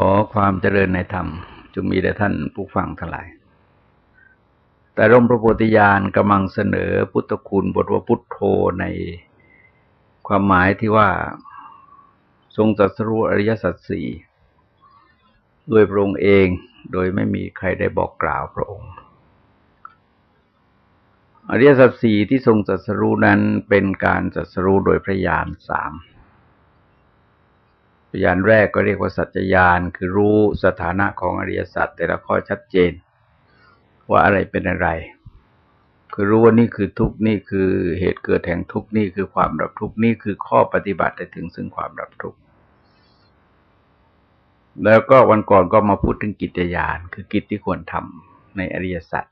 ขอความเจริญในธรรมจงมีแด่ท่านผู้ฟังทั้งหลาย แต่ร่มพระโพธิญาณกำลังเสนอพุทธคุณบทว่าพุทโธในความหมายที่ว่าทรงตรัสรู้อริยสัจสี่ด้วยพระองค์เองโดยไม่มีใครได้บอกกล่าวพระองค์ อริยสัจสี่ที่ทรงตรัสรู้นั้นเป็นการตรัสรู้โดยพระญาณสาม ยานแรกก็เรียกว่าสัจญาณคือรู้สถานะของอริยสัจแต่ละข้อชัดเจน ว่าอะไรเป็นอะไร คือรู้ว่านี่คือทุกนี่คือเหตุเกิดแห่งทุกนี่คือความดับทุกนี่คือข้อปฏิบัติถึงซึ่งความดับทุกแล้วก็วันก่อนก็มาพูดถึงกิจยานคือกิจที่ควรทำในอริยสัจ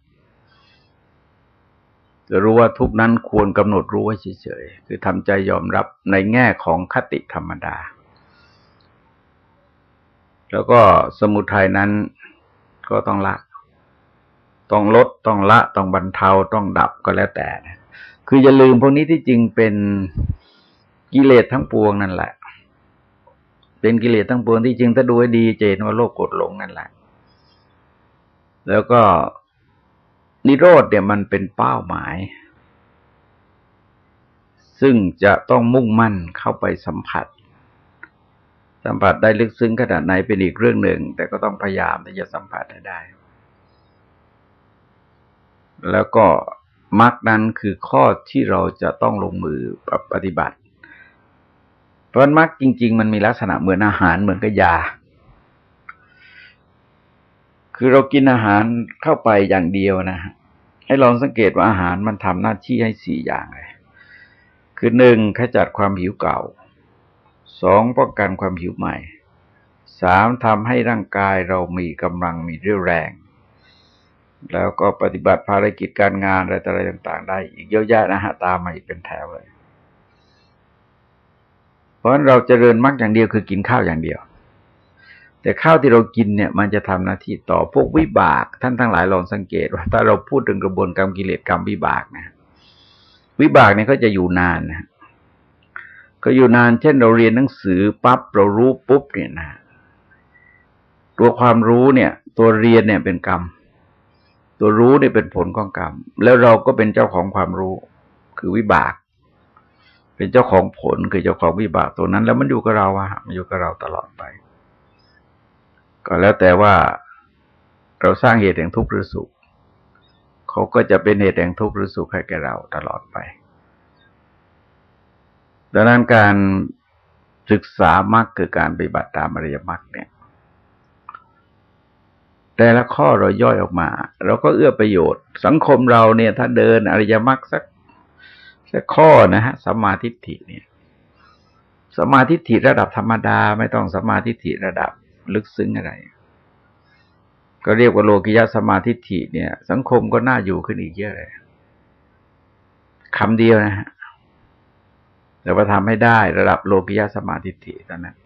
จะรู้ว่าทุกนั้นควรกำหนดรู้ไว้เฉยๆคือทำใจยอมรับในแง่ของคติธรรมดา แล้วก็สมุทัยนั้นก็ต้องละ ต้องลด ต้องละ ต้องบรรเทา ต้องดับก็แล้วแต่ คืออย่าลืมพวกนี้ที่จริงเป็นกิเลสทั้งปวงนั่นแหละ เป็นกิเลสทั้งปวงที่จริงถ้าดูให้ดีเจนว่าโลกกดหลงนั่นแหละ แล้วก็นิโรธเนี่ยมันเป็นเป้าหมาย ซึ่งจะต้องมุ่งมั่นเข้าไปสัมผัส สัมผัสได้ลึกซึ้งขนาดไหนเป็นอีกเรื่องหนึ่ง แต่ก็ต้องพยายามที่จะสัมผัสให้ได้ แล้วก็มรรคนั้นคือข้อที่เราจะต้องลงมือปฏิบัติ เพราะมรรคจริง ๆ มันมีลักษณะเหมือนอาหารเหมือนกับยา คือเรากินอาหารเข้าไปอย่างเดียวนะให้ลองสังเกตว่าอาหารมันทำหน้าที่ให้สี่อย่างเลยคือหนึ่งขจัดความหิวเก่า สองป้องกันความหิวใหม่สามทำให้ร่างกายเรามีกำลังมีเรี่ยวแรง แล้วก็ปฏิบัติภารกิจการงานอะไรอะไรต่าง ๆ ได้ อีกเยอะแยะนะฮะตามมาอีกเป็นแถวเลย เพราะฉะนั้นเราจเจริญมากอย่างเดียวคือกินข้าวอย่างเดียว แต่ข้าวที่เรากินเนี่ย มันจะทำหน้าที่ต่อพวกวิบาก ท่านทั้งหลายลองสังเกตว่าถ้าเราพูดถึงกระบวนการกิเลสกรรมวิบากนะ วิบากเนี่ยเขาจะอยู่นานนะ ก็อยู่นานเช่นเราเรียนหนังสือปั๊บเรารู้ปุ๊บเนี่ยนะตัวความรู้เนี่ย ตัวเรียนเนี่ยเป็นกรรม ตัวรู้เนี่ยเป็นผลของกรรม แล้วเราก็เป็นเจ้าของความรู้ คือวิบาก เป็นเจ้าของผลคือเจ้าของวิบากตัวนั้น แล้วมันอยู่กับเราอะมันอยู่กับเราตลอดไป ก็แล้วแต่ว่าเราสร้างเหตุแห่งทุกข์หรือสุขเขาก็จะเป็นเหตุแห่งทุกข์หรือสุขให้แก่เราตลอดไป ดังนั้นการศึกษามรรคคือการปฏิบัติตามอริยมรรคเนี่ย แต่ละข้อเราย่อยออกมา เราก็เอื้อประโยชน์ สังคมเราเนี่ย ถ้าเดินอริยมรรคสักสักข้อนะฮะสมาธิฐิเนี่ยสมาธิฐิระดับธรรมดา ไม่ต้องสมาธิฐิระดับลึกซึ้งอะไร ก็เรียกว่าโลกิยะสมาธิฐิเนี่ย สังคมก็น่าอยู่ขึ้นอีกเยอะเลยคำเดียวนะฮะ แต่ว่าทำให้ได้ระดับโลกิยาสมาธิิเท่านั้น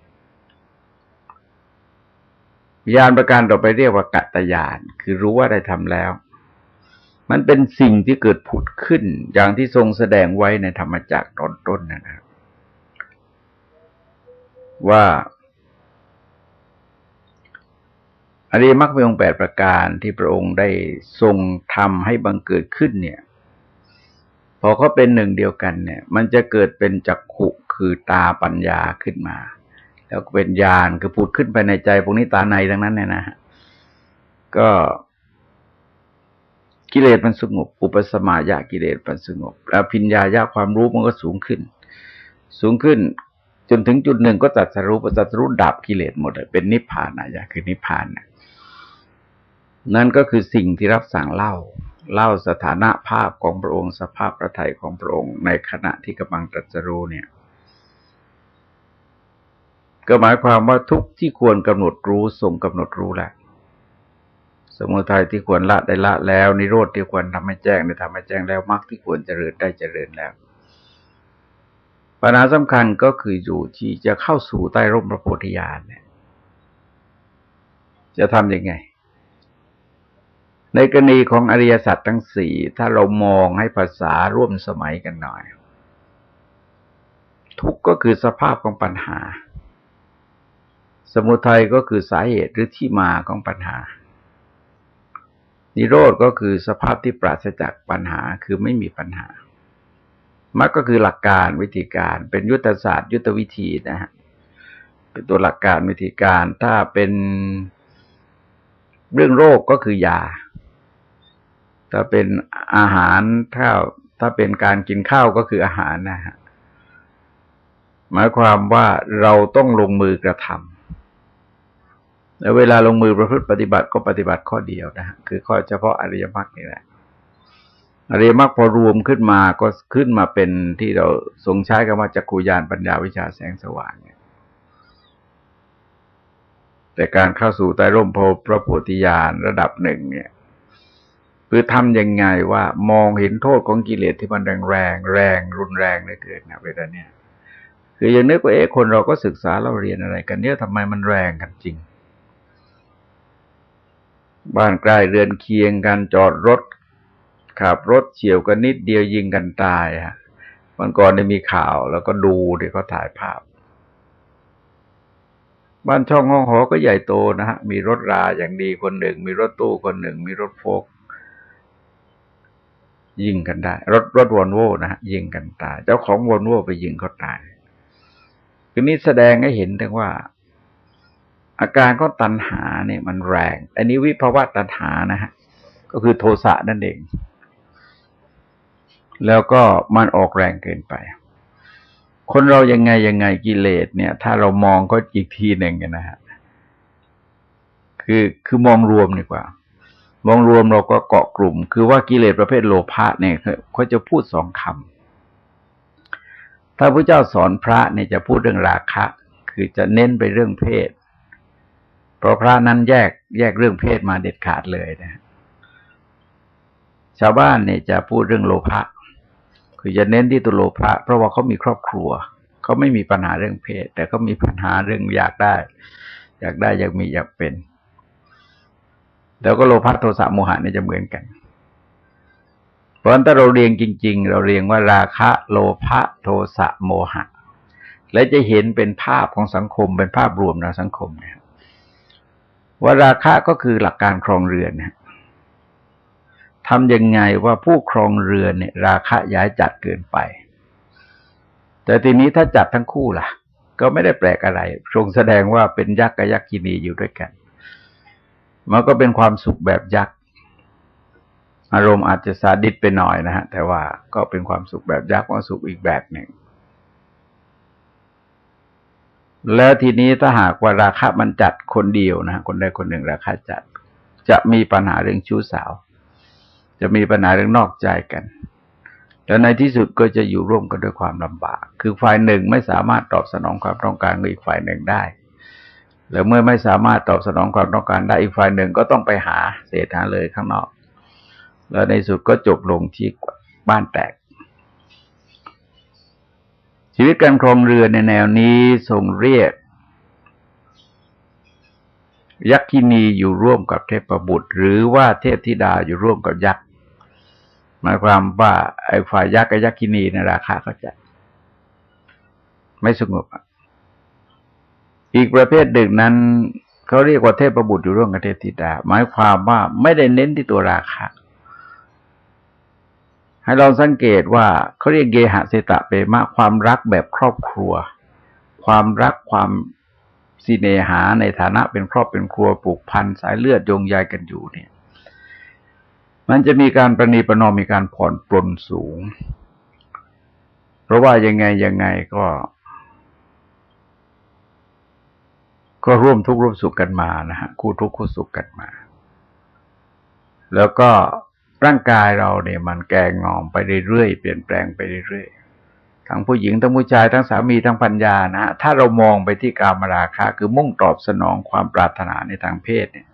ญาณประการต่อไปเรียกว่ากัตยานคือรู้ว่าได้ทำแล้ว มันเป็นสิ่งที่เกิดผุดขึ้น อย่างที่ทรงแสดงไว้ในธรรมจักรตอนต้นนะครับ ว่าอริมักมีองค์แปดประการที่พระองค์ได้ทรงทำให้บังเกิดขึ้นเนี่ย พอเขาเป็นหนึ่งเดียวกันเนี่ย มันจะเกิดเป็นจักขุคือตาปัญญาขึ้นมา แล้วก็เป็นญาณคือพูดขึ้นไปในใจพวกนี้ตาในทั้งนั้นเนี่ยนะฮะก็กิเลสมันสงบ อุปสมายากิเลสมันสงบแล้วพิญญายาความรู้มันก็สูงขึ้น สูงขึ้น จนถึงจุดหนึ่งก็ตัดสรู้ตัดสรู้ดับกิเลสหมดเลยเป็นนิพพานนะคือนิพพานนะนั่นก็คือสิ่งที่รับสั่งเล่า เล่าสถานะภาพของพระองค์สภาพประทัยของพระองค์ในขณะที่กำลังตรัสรู้เนี่ย ก็หมายความว่าทุกที่ควรกำหนดรู้ทรงกำหนดรู้แล้วสมุทัยที่ควรละได้ละแล้ว นิโรธที่ควรทำให้แจ้งได้ทำให้แจ้งแล้วมรรคที่ควรเจริญได้เจริญแล้วปัญหาสำคัญก็คืออยู่ที่จะเข้าสู่ใต้ร่มพระโพธิญาณเนี่ยจะทำยังไง ในกรณีของอริยสัจทั้งสี่ถ้าเรามองให้ภาษาร่วมสมัยกันหน่อย ทุกก็คือสภาพของปัญหา สมุทัยก็คือสาเหตุหรือที่มาของปัญหา นิโรธก็คือสภาพที่ปราศจากปัญหาคือไม่มีปัญหามรรคก็คือหลักการวิธีการเป็นยุทธศาสตร์ยุทธวิธีนะฮะเป็นตัวหลักการวิธีการถ้าเป็นเรื่องโรคก็คือยา ถ้าเป็นอาหารถ้าถ้าเป็นการกินข้าวก็คืออาหารนะฮะหมายความว่าเราต้องลงมือกระทำแล้วเวลาลงมือประพฤติปฏิบัติก็ปฏิบัติข้อเดียวนะฮะคือข้อเฉพาะอริยมรรคนี่แหละ อริยมรรคพอรวมขึ้นมาก็ขึ้นมาเป็นที่เราทรงใช้คำว่าจักขุยานปัญญาวิชาแสงสว่างเนี่ย แต่การเข้าสู่ใต้ร่มโพพระโพธิญาณระดับหนึ่งเนี่ย คือทำยังไงว่ามองเห็นโทษของกิเลสที่มันแรงแรงแรงรุนแรงเลยเกิดนะเวลาเนี้ยคืออย่างนึกว่าเอ๊ะคนเราก็ศึกษาเราเรียนอะไรกันเนี่ยทำไมมันแรงกันจริง บ้านใกล้เรือนเคียงกันจอดรถขับรถเฉียวกันนิดเดียวยิงกันตายฮะมันก่อนได้มีข่าวแล้วก็ดูเดี๋ยวเขาถ่ายภาพ บ้านช่องห้องหอก็ใหญ่โตนะฮะ มีรถราอย่างดีคนหนึ่ง มีรถตู้คนหนึ่ง มีรถโฟก ยิงกันได้ รถรถวอลโว่นะฮะยิงกันตาย เจ้าของวอลโว่ไปยิงเขาตายคือนี้แสดงให้เห็นถึงว่า อาการก็ตัณหาเนี่ยมันแรง อันนี้วิภาวะตัณหานะฮะก็คือโทสะนั่นเอง แล้วก็มันออกแรงเกินไป คนเรายังไงยังไงกิเลสเนี่ย ถ้าเรามองก็อีกทีหนึ่งนะฮะคือคือมองรวมดีกว่า มองรวมเราก็เกาะกลุ่ม คือว่ากิเลสประเภทโลภะเนี่ยเขาจะพูดสองคำถ้าพระเจ้าสอนพระเนี่ยจะพูดเรื่องราคะ คือจะเน้นไปเรื่องเพศ เพราะพระนั้นแยกแยกเรื่องเพศมาเด็ดขาดเลยนะ ชาวบ้านเนี่ยจะพูดเรื่องโลภะคือจะเน้นที่ตัวโลภะเพราะว่าเขามีครอบครัวเขาไม่มีปัญหาเรื่องเพศ แต่เขามีปัญหาเรื่องอยากได้ อยากได้อยากมีอยากเป็น แล้วก็โลภะโทสะโมหะนี่จะเหมือนกัน เพราะฉะนั้นถ้าเราเรียงจริง ๆ เราเรียงว่าราคะ โลภะโทสะโมหะ และจะเห็นเป็นภาพของสังคมเป็นภาพรวมในสังคมเนี่ยว่าราคะก็คือหลักการครองเรือนเนี่ยทำยังไงว่าผู้ครองเรือนเนี่ย ราคะย้ายจัดเกินไป แต่ทีนี้ถ้าจัดทั้งคู่ล่ะ ก็ไม่ได้แปลกอะไรทรงแสดงว่าเป็นยักษ์กับยักษ์กินีอยู่ด้วยกัน มันก็เป็นความสุขแบบยักษ์อารมณ์อาจจะสาดิตไปหน่อยนะฮะ แต่ว่าก็เป็นความสุขแบบยักษ์ความสุขอีกแบบหนึ่ง แล้วทีนี้ถ้าหากว่าราคามันจัดคนเดียวนะคนใดคนหนึ่งราคาจัด จะมีปัญหาเรื่องชู้สาว จะมีปัญหาเรื่องนอกใจกัน แล้วในที่สุดก็จะอยู่ร่วมกันด้วยความลำบาก คือฝ่ายหนึ่งไม่สามารถตอบสนองความต้องการของอีกฝ่ายหนึ่งได้ แล้วเมื่อไม่สามารถตอบสนองความต้องการได้อีกฝ่ายหนึ่งก็ต้องไปหาเศษหาเลยข้างนอก แล้วในสุดก็จบลงที่บ้านแตก ชีวิตการครองเรือในแนวนี้ทรงเรียก ยักษินีอยู่ร่วมกับเทพบุตร หรือว่าเทพธิดาอยู่ร่วมกับยักษ์หมายความว่าไอ้ฝ่ายยักษ์กับยักษินีในราคาเขาจะไม่สงบอี อีกประเภทหนึ่งนั้นเขาเรียกว่าเทพประบุตรอยู่ร่วมกับเทพธิดา หมายความว่าไม่ได้เน้นที่ตัวราคาให้เราสังเกตว่าเขาเรียกเกหะเสตะเปมะความรักแบบครอบครัว ความรักความสิเนหาในฐานะเป็นครอบเป็นครัวปลูกพันสายเลือดโยงใยกันอยู่เนี่ย มันจะมีการประนีประนอมมีการผ่อนปลนสูง เพราะว่ายังไงยังไงก็ ก็ร่วมทุกข์ร่วมสุขกันมานะฮะคู่ทุกข์คู่สุขกันมา แล้วก็ร่างกายเราเนี่ยมันแกงงอมไปเรื่อยๆเปลี่ยนแปลงไปเรื่อยๆทั้งผู้หญิงทั้งผู้ชายทั้งสามีทั้งปัญญานะฮะถ้าเรามองไปที่กามราคะ คือมุ่งตอบสนองความปรารถนาในทางเพศเนี่ย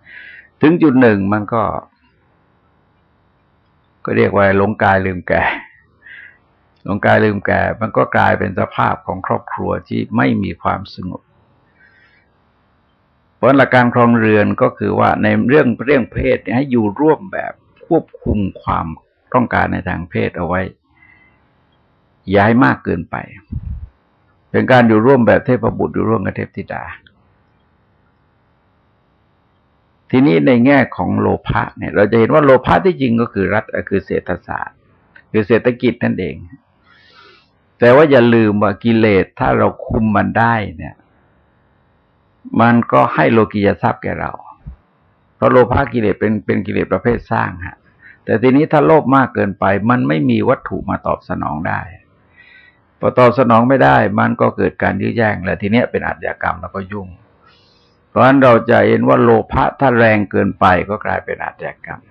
ถึงจุดหนึ่งมันก็ ก็เรียกว่าหลงกายลืมแก่หลงกายลืมแก่ มันก็กลายเป็นสภาพของครอบครัวที่ไม่มีความสงบ ราะหลักการครองเรือนก็คือว่าในเรื่องเรื่องเพศให้อยู่ร่วมแบบควบคุมความต้องการในทางเพศเอาไว้ย้ายมากเกินไป เป็นการอยู่ร่วมแบบเทพบุตรอยู่ร่วมกับเทพธิดา ทีนี้ในแง่ของโลภะเนี่ย เราจะเห็นว่าโลภะที่จริงก็คือรัฐคือเศรษฐศาสตร์ คือเศรษฐกิจนั่นเอง แต่ว่าอย่าลืมว่ากิเลสถ้าเราคุมมันได้เนี่ย มันก็ให้โลกิยทรัพย์แก่เรา เพราะโลภะกิเลสเป็นเป็นกิเลสประเภทสร้างฮะ แต่ทีนี้ถ้าโลภมากเกินไป มันไม่มีวัตถุมาตอบสนองได้ พอตอบสนองไม่ได้ มันก็เกิดการยื้อแย่ง และทีเนี้ยเป็นอาชญากรรมแล้วก็ยุ่ง เพราะฉะนั้นเราจะเห็นว่าโลภะถ้าแรงเกินไปก็กลายเป็นอาชญากรรม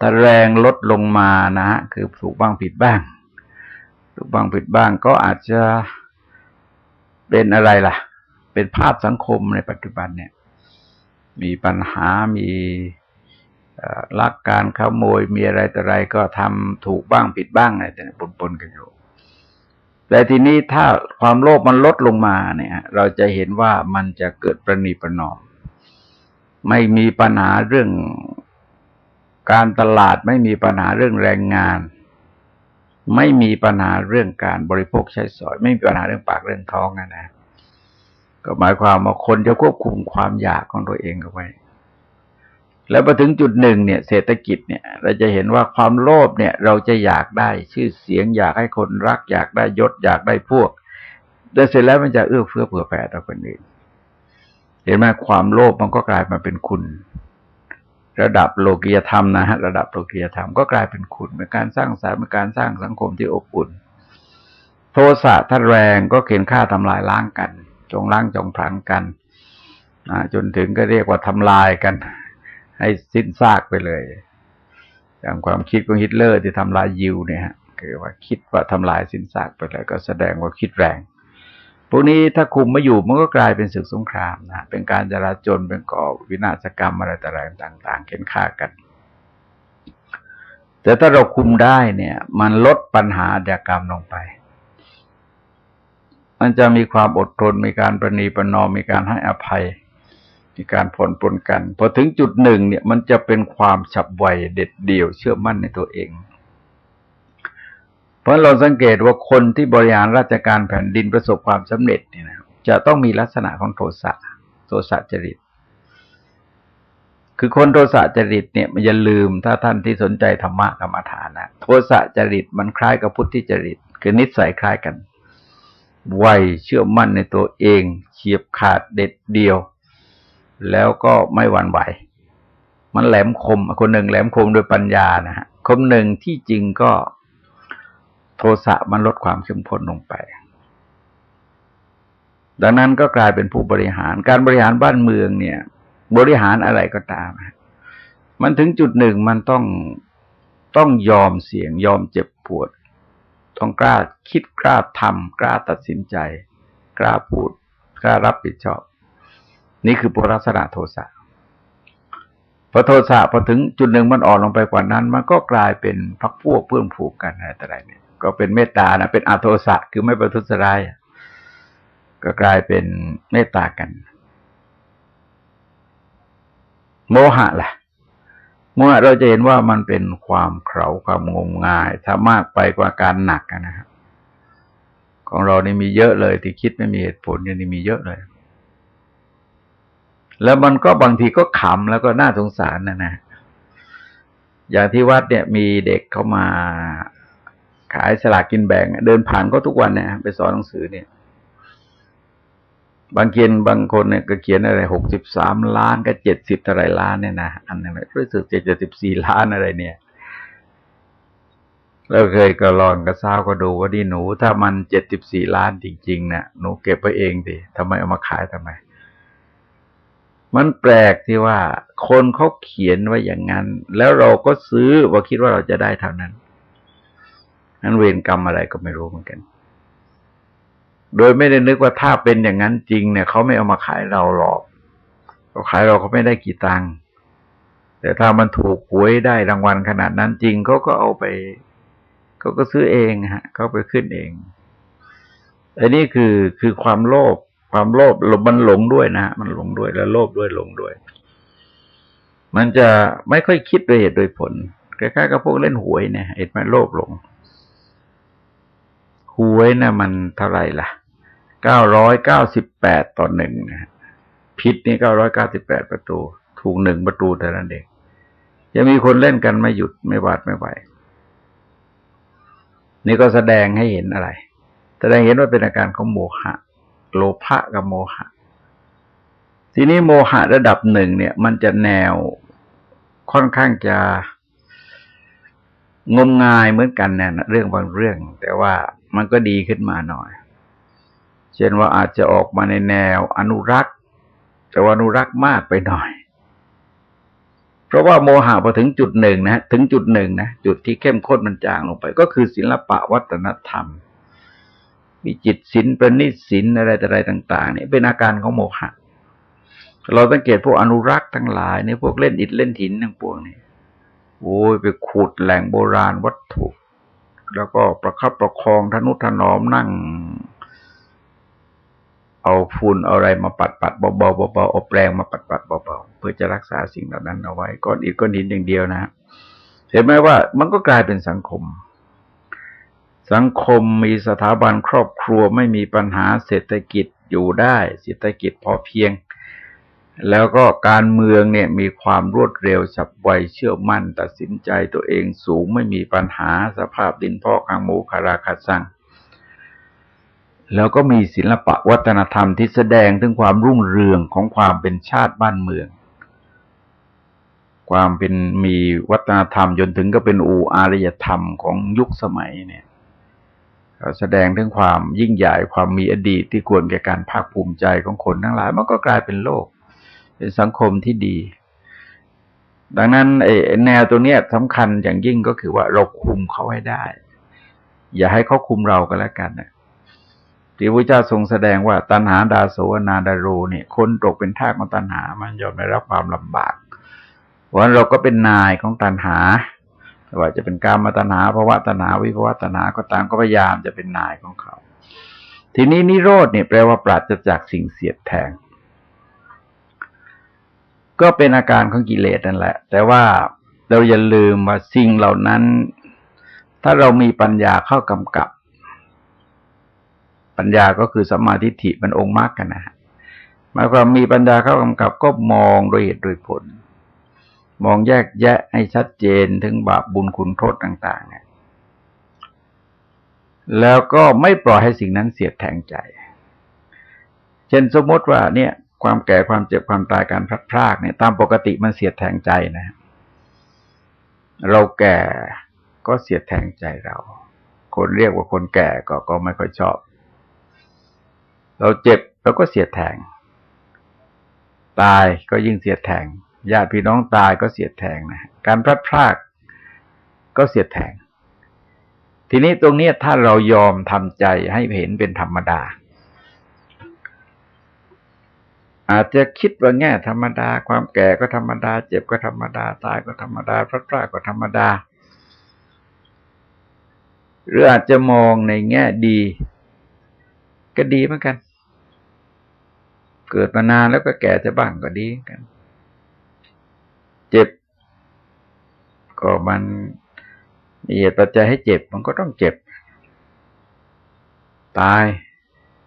ถ้าแรงลดลงมานะฮะคือถูกบ้างผิดบ้างถูกบ้างผิดบ้างก็อาจจะเป็นอะไรล่ะ เป็นภาพสังคมในปัจจุบันเนี่ย มีปัญหามีลักการขโมยมีอะไรแต่อะไรก็ทำถูกบ้างผิดบ้างอะไรแต่ปนๆกันอยู่แต่ทีนี้ถ้าความโลภมันลดลงมาเนี่ย เราจะเห็นว่ามันจะเกิดประนีประนอม ไม่มีปัญหาเรื่องการตลาดไม่มีปัญหาเรื่องแรงงาน ไม่มีปัญหาเรื่องการบริโภคใช้สอย ไม่มีปัญหาเรื่องปากเรื่องท้องนะนะ ก็หมายความว่าคนจะควบคุมความอยากของตัวเองเอาไว้ แล้วพอถึงจุดหนึ่งเนี่ย เศรษฐกิจเนี่ย เราจะเห็นว่าความโลภเนี่ย เราจะอยากได้ชื่อเสียง อยากให้คนรัก อยากได้ยศ อยากได้พวกแต่เสร็จแล้วมันจะเอื้อเฟื้อเผื่อแผ่ต่อคนอื่นเห็นไหมความโลภมันก็กลายมาเป็นคุณ ระดับโลกียธรรมนะฮะระดับโลกียธรรมก็กลายเป็นคุณเป็นการสร้างสรรค์เป็นการสร้างสังคมที่อบอุ่น โทสะท่าแรงก็เข็นฆ่าทำลายล้างกัน จงล้างจงพลังกันจนถึงก็เรียกว่าทำลายกัน ให้สิ้นซากไปเลยอย่างความคิดของฮิตเลอร์ที่ทำลายยิวเนี่ยฮะคือว่าคิดว่าทำลายสิ้นซากไปเลยก็แสดงว่าคิดแรงพวกนี้ถ้าคุมไม่อยู่มันก็กลายเป็นศึกสงครามนะเป็นการจราจนเป็นก่อวินาศกรรมอะไรต่างๆเข็นฆ่ากัน แต่ถ้าเราคุมได้เนี่ย มันลดปัญหาอาากรรมลงไป มันจะมีความอดทน มีการประนีประนอมมีการให้อภัย มีการผ่อนปลนกันพอถึงจุดหนึ่งเนี่ยมันจะเป็นความฉับไวเด็ดเดี่ยวเชื่อมั่นในตัวเอง เพราะเราสังเกตว่าคนที่บริหารราชการแผ่นดินประสบความสำเร็จเนี่ยนะจะต้องมีลักษณะของโทสะโทสะจริต คือคนโทสะจริตเนี่ยมันอย่าลืมถ้าท่านที่สนใจธรรมะกรรมฐานนะโทสะจริตมันคล้ายกับพุทธิจริต คือนิสัยคล้ายกัน ไวเชื่อมั่นในตัวเองเฉียบขาดเด็ดเดียว แล้วก็ไม่หวั่นไหว มันแหลมคม คนหนึ่งแหลมคมโดยปัญญานะฮะคนหนึ่งที่จริงก็โทสะมันลดความเข้มข้นลงไป ดังนั้นก็กลายเป็นผู้บริหาร การบริหารบ้านเมืองเนี่ย บริหารอะไรก็ตาม มันถึงจุดหนึ่งมันต้องต้องยอมเสี่ยงยอมเจ็บปวด ต้องกล้าคิดกล้าทำกล้าตัดสินใจ กล้าพูดกล้ารับผิดชอบ นี่คือปุรัสนาโทสะพอโทสะพอถึงจุดหนึ่งมันอ่อนลงไปกว่านั้น มันก็กลายเป็นพักพวกเพื่อนผูกกันอะไรต่ออะไรเนี่ย ก็เป็นเมตตานะเป็นอาโทสะคือไม่ประทุษร้ายก็กลายเป็นเมตตากัน โมหะล่ะ โมหะเราจะเห็นว่ามันเป็นความเขาความงมงาย ถ้ามากไปกว่าการหนักนะครับของเรานี่มีเยอะเลย ที่คิดไม่มีเหตุผลนี่มีเยอะเลย แล้วมันก็บางทีก็ขำแล้วก็น่าสงสารนะนะอย่างที่วัดเนี่ย มีเด็กเข้ามาขายสลากกินแบ่ง เดินผ่านก็ทุกวันเนี่ยไปสอนหนังสือเนี่ย บางเขียนบางคนเนี่ยก็เขียนอะไรหกสิบสามล้านก็เจ็ดสิบเท่าไรล้านเนี่ยนะอันนั้นรู้สึกเจ็ดเจ็ดสิบสี่ล้านอะไรเนี่ยเราเคยก็ลองกระซ้าก็ดูว่าดีหนู ถ้ามันเจ็ดสิบสี่ล้านจริงๆเนะี่ยหนูเก็บไปเองดิทำไมเอามาขายทำไม มันแปลกที่ว่า คนเขาเขียนไว้อย่างนั้น แล้วเราก็ซื้อว่าคิดว่าเราจะได้เท่านั้นนั้นเวรกรรมอะไรก็ไม่รู้เหมือนกัน โดยไม่ได้นึกว่าถ้าเป็นอย่างนั้นจริงเนี่ยเขาไม่เอามาขายเราหรอกเขาขายเราเขาไม่ได้กี่ตังค์แต่ถ้ามันถูกหวยได้รางวัลขนาดนั้นจริงเขาก็เอาไปเขาก็ซื้อเองฮะเขาไปขึ้นเองอันนี้คือคือความโลภความโลภมันหลงด้วยนะมันหลงด้วยแล้วโลภด้วยหลงด้วย มันจะไม่ค่อยคิดโดยเหตุโดยผลคล้ายๆกับพวกเล่นหวยเนี่ยเห็นไหมโลภหลงหวยนะ่ะมันเท่าไหร่ล่ะ เก้าร้อยเก้าสิบแปดต่อหนึ่งนะผิดนี่เก้าร้อยเก้าสิบแปดประตู ถูกหนึ่งประตูแต่นั้นเองจะมีคนเล่นกันไม่หยุดไม่หวาดไม่ไหว นี่ก็แสดงให้เห็นอะไร แสดงเห็นว่าเป็นอาการของโมหะ โลภะกับโมหะ ทีนี้โมหะระดับหนึ่งเนี่ย มันจะแนวค่อนข้างจะงมงายเหมือนกันนี่ยเรื่องบางเรื่อง แต่ว่ามันก็ดีขึ้นมาหน่อย เช่นว่าอาจจะออกมาในแนวอนุรักษ์ แต่ว่าอนุรักษ์มากไปหน่อย เพราะว่าโมหะพอถึงจุดหนึ่งนะถึงจุดหนึ่งนะจุดที่เข้มข้นมันจางลงไป ก็คือศิลปะวัฒนธรรมมีจิตศิลประณีตศิลอะไรอะไรต่างๆเนี่ยเป็นอาการของโมหะ เราสังเกตพวกอนุรักษ์ทั้งหลายในพวกเล่นอิฐเล่นหินทั้งปวงนี่โอ้ยไปขุดแหล่งโบราณวัตถุ แล้วก็ประคับประคองทนุถนอมนั่ง เอาฝุ่นเอาอะไรมาปัดปัดเบาๆเบาๆเอาแปรงมาปัดปัดเบาๆเพื่อจะรักษาสิ่งเหล่านั้นเอาไว้ก้อนอิฐก้อนหินอย่างเดียวนะเห็นไหมว่ามันก็กลายเป็นสังคม สังคมมีสถาบันครอบครัวไม่มีปัญหาเศรษฐกิจอยู่ได้เศรษฐกิจพอเพียง แล้วก็การเมืองเนี่ยมีความรวดเร็วฉับไวเชื่อมั่น ตัดสินใจตัวเองสูงไม่มีปัญหาสภาพดินพ่อข้างหมูคาราคาซัง แล้วก็มีศิลปะวัฒนธรรมที่แสดงถึงความรุ่งเรืองของความเป็นชาติบ้านเมือง ความเป็นมีวัฒนธรรมจนถึงก็เป็นอูอารยธรรมของยุคสมัยเนี่ยแสดงถึงความยิ่งใหญ่ความมีอดีตที่ควรแก่การภาคภูมิใจของคนทั้งหลาย มันก็กลายเป็นโลก เป็นสังคมที่ดี ดังนั้นไอ้แนวตัวเนี้ยสำคัญอย่างยิ่งก็คือว่าเราคุมเขาให้ได้ อย่าให้เขาคุมเราก็แล้วกันนะ ที่พระเจ้าทรงแสดงว่าตัณหาดาโสนาดารูเนี่ย คนตกเป็นทาสของตัณหา มันยอมได้รับความลำบากเพราะฉะนั้นเราก็เป็นนายของตัณหาว่าจะเป็นการมาตัณหาภาวะตัณหาวิภาวะตัณหาก็ตามก็พยายามจะเป็นนายของเขา ทีนี้นิโรธเนี่ยแปลว่าปราศจากสิ่งเสียดแทง ก็เป็นอาการของกิเลสนั่นแหละ แต่ว่าเราอย่าลืมว่าสิ่งเหล่านั้น ถ้าเรามีปัญญาเข้ากำกับ ปัญญาก็คือสมาธิิมันองค์มากกันนะหมายความมีปัญญาเข้ากำกับก็มองโดยเหตุโดยผล มองแยกแยะให้ชัดเจนถึงบาปบุญคุณโทษต่าง ๆ เนี่ย แล้วก็ไม่ปล่อยให้สิ่งนั้นเสียดแทงใจ เช่นสมมติว่าเนี่ย ความแก่ความเจ็บความตายการพลัดพรากเนี่ย ตามปกติมันเสียดแทงใจนะ เราแก่ก็เสียดแทงใจเรา คนเรียกว่าคนแก่ก็ก็ไม่ค่อยชอบ เราเจ็บเราก็เสียดแทง ตายก็ยิ่งเสียดแทงญาติพี่น้องตายก็เสียดแทงนะการพลัดพรากก็เสียดแทง ทีนี้ตรงนี้ถ้าเรายอมทำใจให้เห็นเป็นธรรมดา อาจจะคิดว่าแง่ธรรมดา ความแก่ก็ธรรมดา เจ็บก็ธรรมดา ตายก็ธรรมดาพลาดพลาดก็ธรรมดา หรืออาจจะมองในแง่ดี ก็ดีเหมือนกัน เกิดมานานแล้วก็แก่จะบ้างก็ดีกัน เจ็บ ก็มันมีเหตุปัจจัยให้เจ็บมันก็ต้องเจ็บ ตาย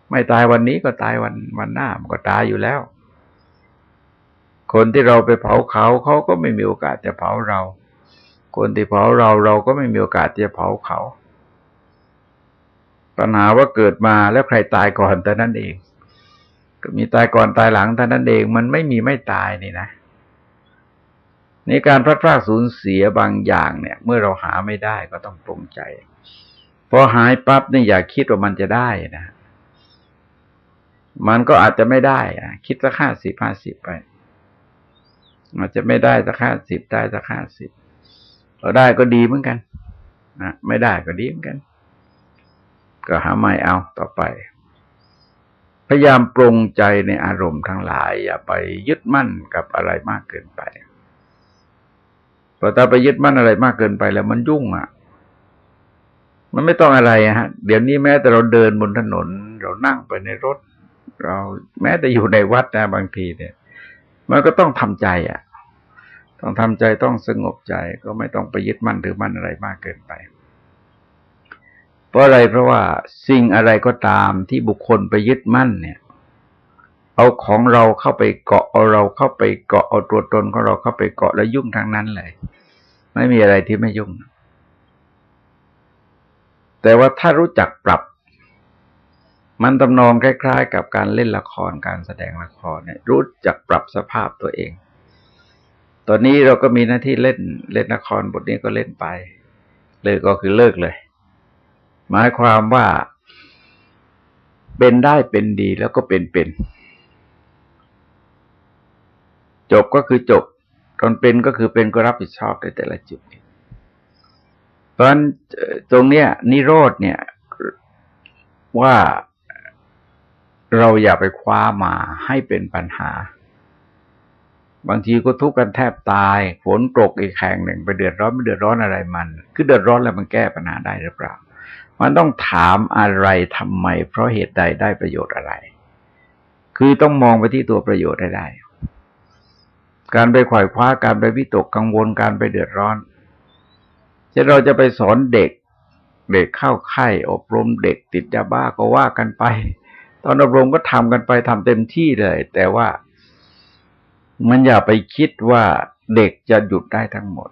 ไม่ตายวันนี้ก็ตายวันวันหน้ามันก็ตายอยู่แล้ว คนที่เราไปเผาเขาเขาก็ไม่มีโอกาสจะเผาเรา คนที่เผาเราเราก็ไม่มีโอกาสจะเผาเขาปัญหาว่าเกิดมาแล้วใครตายก่อนแต่นั้นเอง ก็มีตายก่อนตายหลังแต่นั้นเองมันไม่มีไม่ตายนี่นะในการพลาดพลาดสูญเสียบางอย่างเนี่ย เมื่อเราหาไม่ได้ก็ต้องปรงใจพอหายปั๊บเนี่ยอย่าคิดว่ามันจะได้นะ มันก็อาจจะไม่ได้อะคิดสักห้าสิบห้าสิบไป อาจจะไม่ได้สักห้าสิบได้สักห้าสิบเราได้ก็ดีเหมือนกันนะไม่ได้ก็ดีเหมือนกัน ก็หาไม่เอาต่อไป พยายามปรงใจในอารมณ์ทั้งหลาย อย่าไปยึดมั่นกับอะไรมากเกินไปพอถ้าไปยึดมั่นอะไรมากเกินไปแล้วมันยุ่งอะ มันไม่ต้องอะไรฮะ เดี๋ยวนี้แม้แต่เราเดินบนถนน เรานั่งไปในรถ เราแม้แต่อยู่ในวัดนะบางทีเนี่ย มันก็ต้องทำใจอะ ต้องทำใจต้องสงบใจก็ไม่ต้องไปยึดมั่นถือมั่นอะไรมากเกินไป เพราะอะไรเพราะว่าสิ่งอะไรก็ตามที่บุคคลไปยึดมั่นเนี่ย เอาของเราเข้าไปเกาะเอาเราเข้าไปเกาะเอาตัวตนของเราเข้าไปเกาะแล้วยุ่งทั้งนั้นเลย ไม่มีอะไรที่ไม่ยุ่ง แต่ว่าถ้ารู้จักปรับ มันตำนองคล้ายๆ กับการเล่นละครการแสดงละครเนี่ย รู้จักปรับสภาพตัวเอง ตอนนี้เราก็มีหน้าที่เล่นเล่นละครบทนี้ก็เล่นไป เลิกก็คือเลิกเลย หมายความว่าเป็นได้เป็นดีแล้วก็เป็นเป็น จบก็คือจบ ตอนเป็นก็คือเป็นก็รับผิดชอบในแต่ละจุด เพราะฉะนั้นตรงเนี้ย นิโรธเนี่ยว่าเราอย่าไปคว้ามาให้เป็นปัญหา บางทีก็ทุกข์กันแทบตายฝนตกอีกแข่งหนึ่งไปเดือดร้อนไม่เดือดร้อนอะไรมัน คือเดือดร้อนแล้วมันแก้ปัญหาได้หรือเปล่า มันต้องถามอะไรทำไม เพราะเหตุใดได้ประโยชน์อะไร คือต้องมองไปที่ตัวประโยชน์ได้ได้ การไปขวายคว้าการไปวิตกกังวลการไปเดือดร้อนจะเราจะไปสอนเด็ก เด็กเข้าไข้อบรมเด็กติดยาบ้าก็ว่ากันไป ตอนอบรมก็ทำกันไปทำเต็มที่เลย แต่ว่ามันอย่าไปคิดว่าเด็กจะหยุดได้ทั้งหมด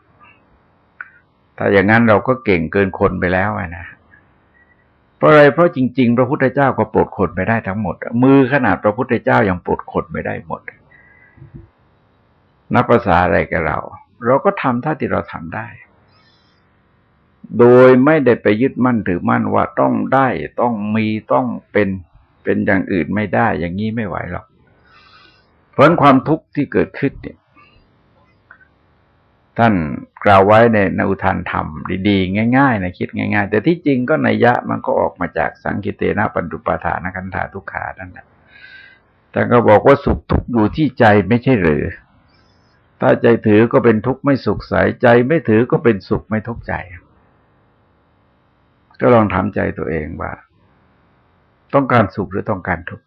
ถ้าอย่างนั้นเราก็เก่งเกินคนไปแล้วนะ เพราะอะไรเพราะจริง ๆ พระพุทธเจ้าก็ปลดคนไปได้ทั้งหมด มือขนาดพระพุทธเจ้ายังปลดคนไม่ได้หมด นับภาษาอะไรกับเรา เราก็ทำเท่าที่เราทำได้ โดยไม่ได้ไปยึดมั่นถือมั่นว่าต้องได้ต้องมีต้องเป็นเป็นอย่างอื่นไม่ได้ อย่างนี้ไม่ไหวหรอกเพราะความทุกข์ที่เกิดขึ้นเนี่ย ท่านกล่าวไว้ในนอุทานธรรม ดีๆ ง่ายๆนะคิดง่าย ๆ แต่ที่จริงก็นัยยะมันก็ออกมาจากสังกิเตนะปัญจุปาทานคันธาทุกขานั่นแหละแต่ก็บอกว่าสุขทุกข์อยู่ที่ใจไม่ใช่หรือ ถ้าใจถือก็เป็นทุกข์ไม่สุขใสใจไม่ถือก็เป็นสุขไม่ทุกข์ใจ ก็ลองถามใจตัวเองว่า ต้องการสุขหรือต้องการทุกข์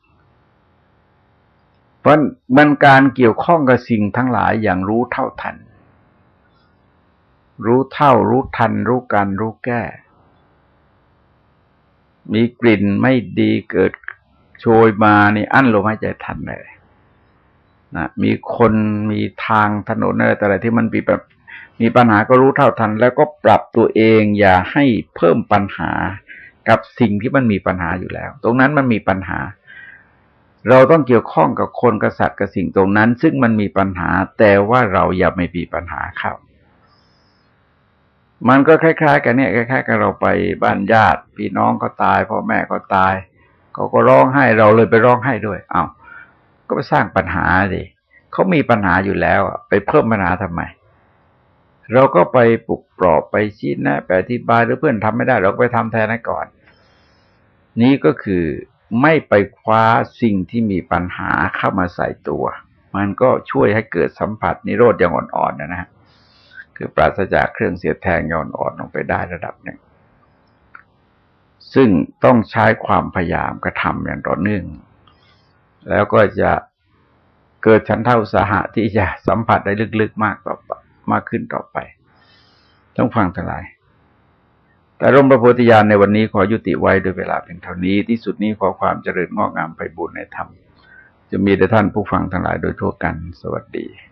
เพราะมันการเกี่ยวข้องกับสิ่งทั้งหลายอย่างรู้เท่าทัน รู้เท่ารู้ทัน รู้กันรู้แก้ มีกลิ่นไม่ดีเกิดโชยมานี่อั้นลมหายใจทันเลยนะมีคนมีทางถนนอะไรแต่อะไรที่มันมีแบบมีปัญหาก็รู้เท่าทัน แล้วก็ปรับตัวเองอย่าให้เพิ่มปัญหากับสิ่งที่มันมีปัญหาอยู่แล้ว ตรงนั้นมันมีปัญหา เราต้องเกี่ยวข้องกับคนกับสัตว์กับสิ่งตรงนั้น ซึ่งมันมีปัญหา แต่ว่าเราอย่าไม่มีปัญหาเข้า มันก็คล้าย ๆ กันเนี่ยคล้ายๆ กับเราไปบ้านญาติ พี่น้องก็ตายพ่อแม่ก็ตายเขาก็ร้องไห้เราเลยไปร้องไห้ด้วยอา้าวก็ไปสร้างปัญหาดิเขามีปัญหาอยู่แล้วไปเพิ่มปัญหาทำไม เราก็ไปปลุกปลอบไปชี้แนะไปอธิบายหรือเพื่อนทำไม่ได้ เราก็ไปทำแทนก่อน นี้ก็คือไม่ไปคว้าสิ่งที่มีปัญหาเข้ามาใส่ตัว มันก็ช่วยให้เกิดสัมผัสนิโรธอย่างอ่อนๆนะฮะ คือปราศจากเครื่องเสียดแทงย่อนอ่อนลงไปได้ระดับหนึ่ง ซึ่งต้องใช้ความพยายามกระทำอย่างต่อเนื่อง แล้วก็จะเกิดชั้นเท่าสาหะที่จะสัมผัสได้ลึกๆมากต่อมากขึ้นต่อไป ต้องฟังทั้งหลาย แต่ร่มพระโพธิญาณในวันนี้ขอยุติไว้โดยเวลาเป็นเท่านี้ ที่สุดนี้ขอความเจริญงอกงามไปบุญในธรรม จะมีแต่ท่านผู้ฟังทั้งหลายโดยทั่วกัน สวัสดี